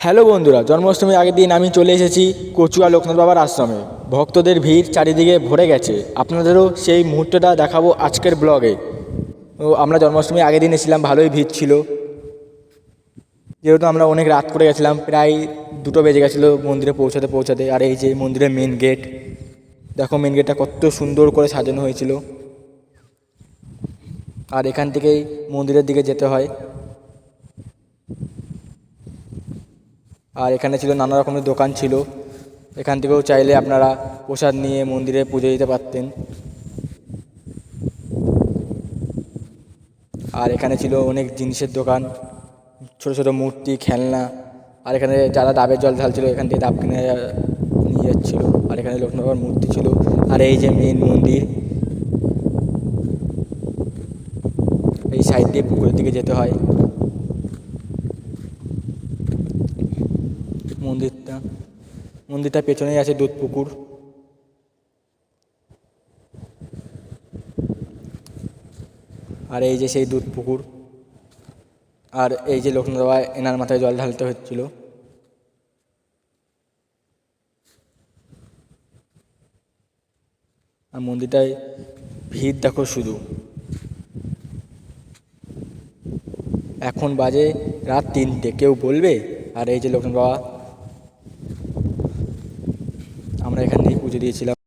Hello বন্ধুরা, জন্মাষ্টমীর আগের দিন আমি চলে এসেছি কচুয়া লোকনাথ বাবার আশ্রমে। ভক্তদের ভিড় চারিদিকে ভরে গেছে। আপনাদেরও সেই মুহূর্তটা দেখাবো আজকের ব্লগে। ও আমরা জন্মাষ্টমীর আগের দিন এসেছিলাম, ভালোই ভিড় ছিল। যেহেতু আমরা অনেক রাত করে গেছিলাম, প্রায় দুটো বেজে গেছিল মন্দিরে পৌঁছাতে পৌঁছাতে। আর এই যে মন্দিরের মেন গেট দেখো মেন গেটটা কত সুন্দর করে সাজানো হয়েছিল। আর এখান থেকেই মন্দিরের দিকে যেতে হয়। আর এখানে ছিল নানা রকমের দোকান ছিল। এখান থেকেও চাইলে আপনারা প্রসাদ নিয়ে মন্দিরে পুজো দিতে পারতেন। আর এখানে ছিল অনেক জিনিসের দোকান। ছোট ছোট মূর্তি, খেলনা। আর এখানে যারা ডাবের জল ঢালছিল, এখান থেকে ডাব কিনে নিয়ে যাচ্ছিল। আর এখানে লক্ষ্মীবাবার মূর্তি ছিল। আর এই যে মেন মন্দির, এই সাইড দিয়ে পুকুরের দিকে যেতে হয়। মন্দিরটা, মন্দিরটার পেছনেই আছে দুধ পুকুর। আর এই যে সেই দুধ পুকুর, আর এই যে লোকনাথ বাবা এনার মাথায় জল ঢালতে হচ্ছিল। আর মন্দিরটায় ভিড় দেখো শুধু। এখন বাজে রাত তিনটে, কেউ বলবে? আর এই যে লোকনাথ বাবা আমরা এখান থেকে পুজো দিয়েছিলাম।